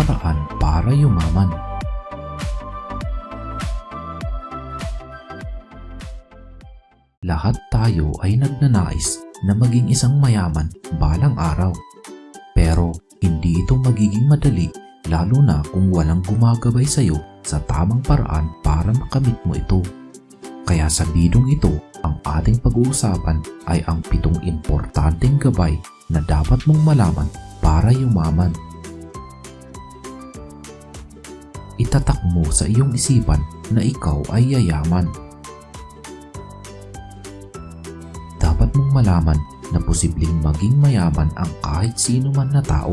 paraan para yumaman. Lahat tayo ay nagnanais na maging isang mayaman balang araw. Pero hindi ito magiging madali lalo na kung walang gumagabay sa iyo sa tamang paraan para makamit mo ito. Kaya sa bidong ito, ang ating pag-uusapan ay ang pitong importanteng gabay na dapat mong malaman para yumaman. Itatak mo sa iyong isipan na ikaw ay yayaman. Dapat mong malaman na posibleng maging mayaman ang kahit sino man na tao.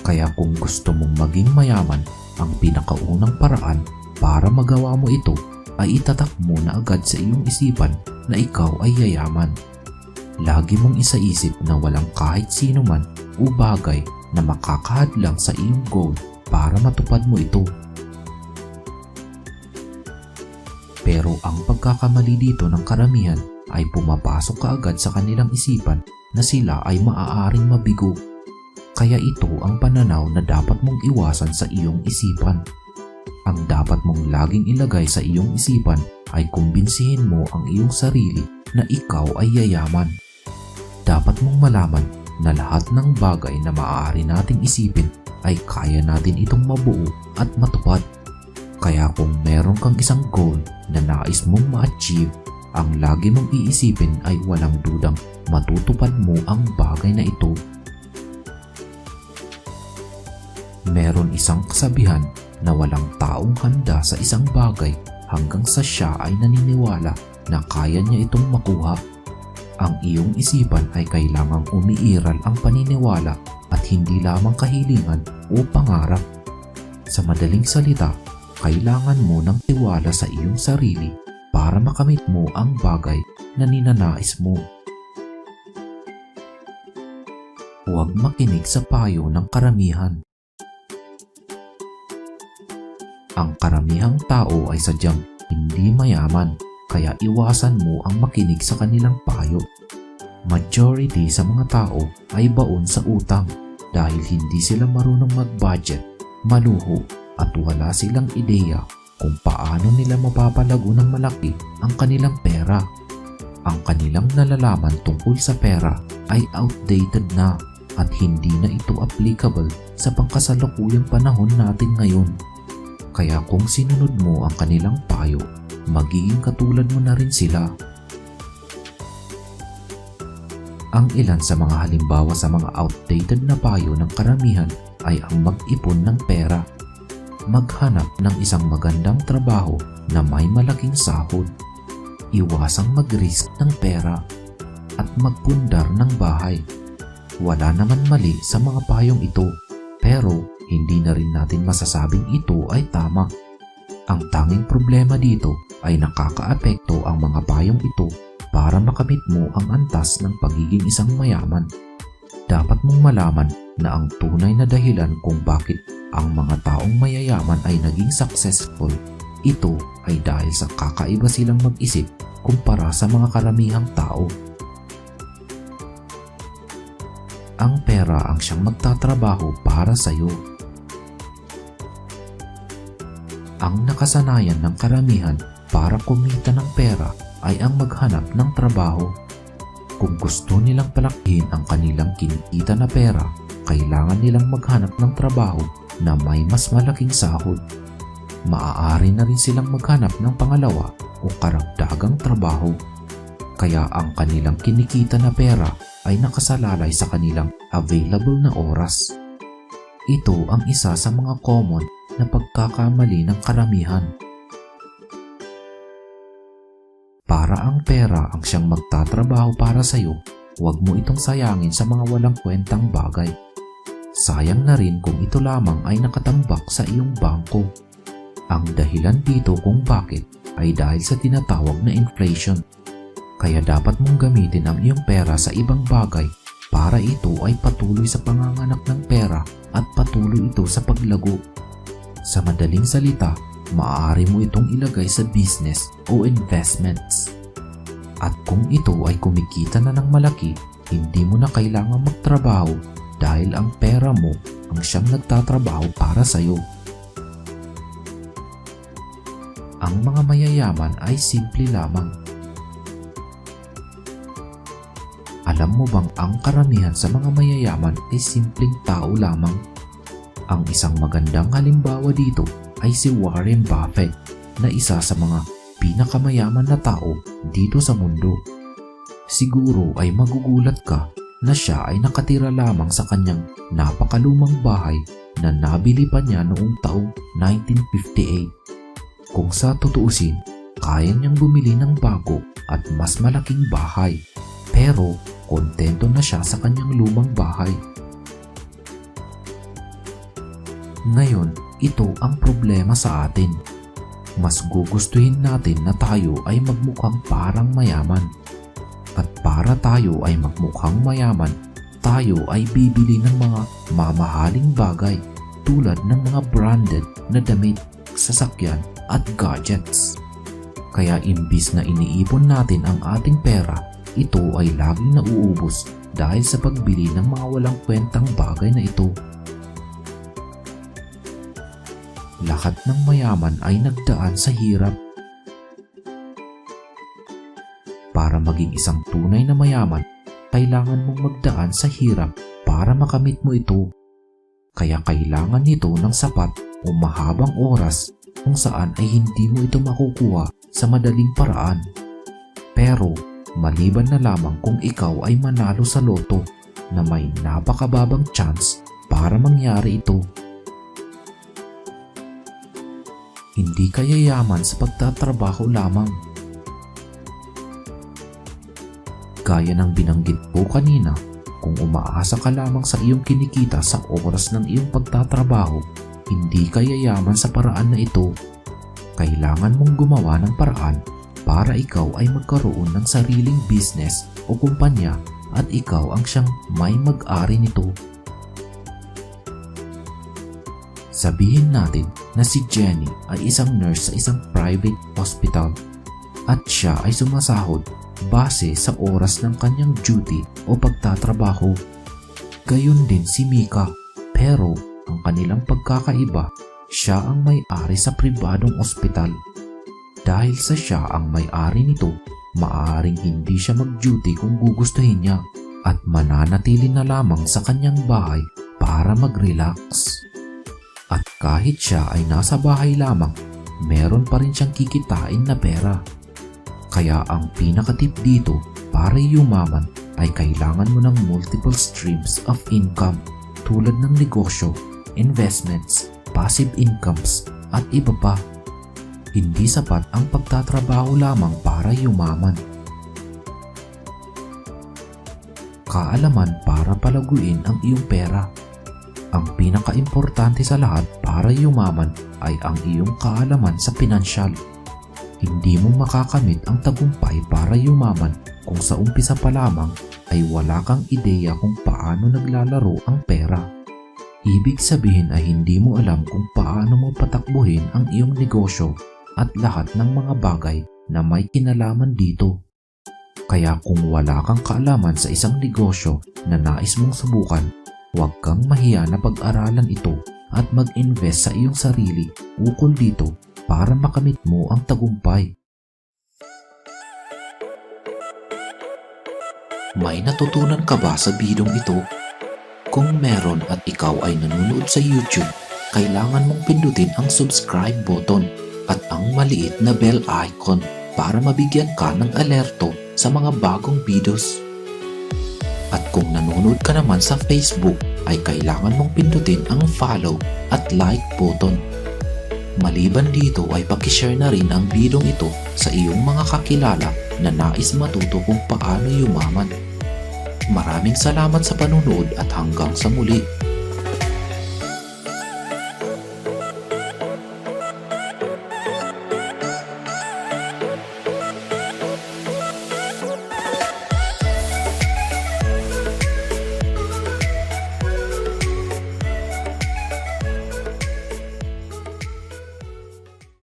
Kaya kung gusto mong maging mayaman, ang pinakaunang paraan para magawa mo ito ay itatak mo na agad sa iyong isipan na ikaw ay yayaman. Lagi mong isaisip na walang kahit sino man o bagay na makakahadlang sa iyong goal para matupad mo ito. Pero ang pagkakamali dito ng karamihan ay pumapasok kaagad sa kanilang isipan na sila ay maaaring mabigo. Kaya ito ang pananaw na dapat mong iwasan sa iyong isipan. Ang dapat mong laging ilagay sa iyong isipan ay kumbinsihin mo ang iyong sarili na ikaw ay yayaman. Dapat mong malaman na lahat ng bagay na maaari nating isipin ay kaya natin itong mabuo at matupad. Kaya kung meron kang isang goal na nais mong ma-achieve, ang lagi mong iisipin ay walang dudang matutupad mo ang bagay na ito. Meron isang kasabihan na walang taong handa sa isang bagay hanggang sa siya ay naniniwala na kaya niya itong makuha. Ang iyong isipan ay kailangang umiiral ang paniniwala at hindi lamang kahilingan o pangarap. Sa madaling salita, kailangan mo ng tiwala sa iyong sarili para makamit mo ang bagay na ninanais mo. Huwag makinig sa payo ng karamihan. Ang karamihang tao ay sadyang hindi mayaman kaya iwasan mo ang makinig sa kanilang payo. Majority sa mga tao ay baon sa utang dahil hindi sila marunong mag-budget, maluho at wala silang ideya kung paano nila mapapalago ng malaki ang kanilang pera. Ang kanilang nalalaman tungkol sa pera ay outdated na at hindi na ito applicable sa pangkasalukuyang panahon natin ngayon. Kaya kung sinunod mo ang kanilang payo, magiging katulad mo na rin sila. Ang ilan sa mga halimbawa sa mga outdated na payo ng karamihan ay ang mag-ipon ng pera, maghanap ng isang magandang trabaho na may malaking sahod, iwasang mag-risk ng pera, at magpundar ng bahay. Wala naman mali sa mga payong ito, pero hindi na rin natin masasabing ito ay tama. Ang tanging problema dito ay nakakaapekto ang mga payong ito para makamit mo ang antas ng pagiging isang mayaman. Dapat mong malaman na ang tunay na dahilan kung bakit ang mga taong mayayaman ay naging successful, ito ay dahil sa kakaiba silang mag-isip kumpara sa mga karamihang tao. Ang pera ang siyang magtatrabaho para sa iyo. Ang nakasanayan ng karamihan para kumita ng pera ay ang maghanap ng trabaho. Kung gusto nilang palakihin ang kanilang kinikita na pera, kailangan nilang maghanap ng trabaho na may mas malaking sahod. Maaari na rin silang maghanap ng pangalawa o karagdagang trabaho. Kaya ang kanilang kinikita na pera ay nakasalalay sa kanilang available na oras. Ito ang isa sa mga common na pagkakamali ng karamihan. Para ang pera ang siyang magtatrabaho para sa iyo, huwag mo itong sayangin sa mga walang kwentang bagay. Sayang na rin kung ito lamang ay nakatambak sa iyong bangko. Ang dahilan dito kung bakit ay dahil sa tinatawag na inflation. Kaya dapat mong gamitin ang iyong pera sa ibang bagay para ito ay patuloy sa panganganak ng pera at patuloy ito sa paglago. Sa madaling salita, maaari mo itong ilagay sa business o investments. At kung ito ay kumikita na ng malaki, hindi mo na kailangan magtrabaho dahil ang pera mo ang siyang nagtatrabaho para sa'yo. Ang mga mayayaman ay simple lamang. Alam mo bang ang karamihan sa mga mayayaman ay simpleng tao lamang? Ang isang magandang halimbawa dito ay si Warren Buffett na isa sa mga pinakamayaman na tao dito sa mundo. Siguro ay magugulat ka na siya ay nakatira lamang sa kanyang napakalumang bahay na nabili pa niya noong taong 1958. Kung sa tutuusin, kaya niyang bumili ng bago at mas malaking bahay. Pero kontento na siya sa kanyang lumang bahay. Ngayon, ito ang problema sa atin. Mas gugustuhin natin na tayo ay magmukhang parang mayaman. At para tayo ay magmukhang mayaman, tayo ay bibili ng mga mamahaling bagay tulad ng mga branded na damit, sasakyan at gadgets. Kaya imbis na iniipon natin ang ating pera, ito ay laging nauubos dahil sa pagbili ng mga walang kwentang bagay na ito. Lahat ng mayaman ay nagdaan sa hirap. Para maging isang tunay na mayaman, kailangan mong magdaan sa hirap para makamit mo ito. Kaya kailangan nito ng sapat o mahabang oras kung saan ay hindi mo ito makukuha sa madaling paraan. Pero maliban na lamang kung ikaw ay manalo sa loto na may napakababang chance para mangyari ito. Hindi ka yayaman sa pagtatrabaho lamang. Gaya ng binanggit ko kanina, kung umaasa ka lamang sa iyong kinikita sa oras ng iyong pagtatrabaho, hindi ka yayaman sa paraan na ito. Kailangan mong gumawa ng paraan para ikaw ay magkaroon ng sariling business o kumpanya at ikaw ang siyang may mag-ari nito. Sabihin natin na si Jenny ay isang nurse sa isang private hospital at siya ay sumasahod base sa oras ng kanyang duty o pagtatrabaho. Gayon din si Mika pero ang kanilang pagkakaiba, siya ang may-ari sa pribadong ospital. Dahil sa siya ang may-ari nito, maaaring hindi siya mag-duty kung gugustuhin niya at mananatili na lamang sa kanyang bahay para mag-relax. At kahit siya ay nasa bahay lamang, meron pa rin siyang kikitain na pera. Kaya ang pinakatip dito para yumaman ay kailangan mo ng multiple streams of income tulad ng negosyo, investments, passive incomes at iba pa. Hindi sapat ang pagtatrabaho lamang para yumaman. Kaalaman para palaguin ang iyong pera. Ang pinakaimportante sa lahat para yumaman ay ang iyong kaalaman sa pinansyal. Hindi mo makakamit ang tagumpay para yumaman kung sa umpisa pa lamang ay wala kang ideya kung paano naglalaro ang pera. Ibig sabihin ay hindi mo alam kung paano mo patakbuhin ang iyong negosyo at lahat ng mga bagay na may kinalaman dito. Kaya kung wala kang kaalaman sa isang negosyo na nais mong subukan, huwag kang mahiya na pag-aralan ito at mag-invest sa iyong sarili ukol dito para makamit mo ang tagumpay. May natutunan ka ba sa bidong ito? Kung meron at ikaw ay nanonood sa YouTube, kailangan mong pindutin ang subscribe button at ang maliit na bell icon para mabigyan ka ng alerto sa mga bagong videos. At kung nanonood ka naman sa Facebook, ay kailangan mong pindutin ang follow at like button. Maliban dito ay pakishare na rin ang bidong ito sa iyong mga kakilala na nais matuto kung paano yumaman. Maraming salamat sa panunood at hanggang sa muli.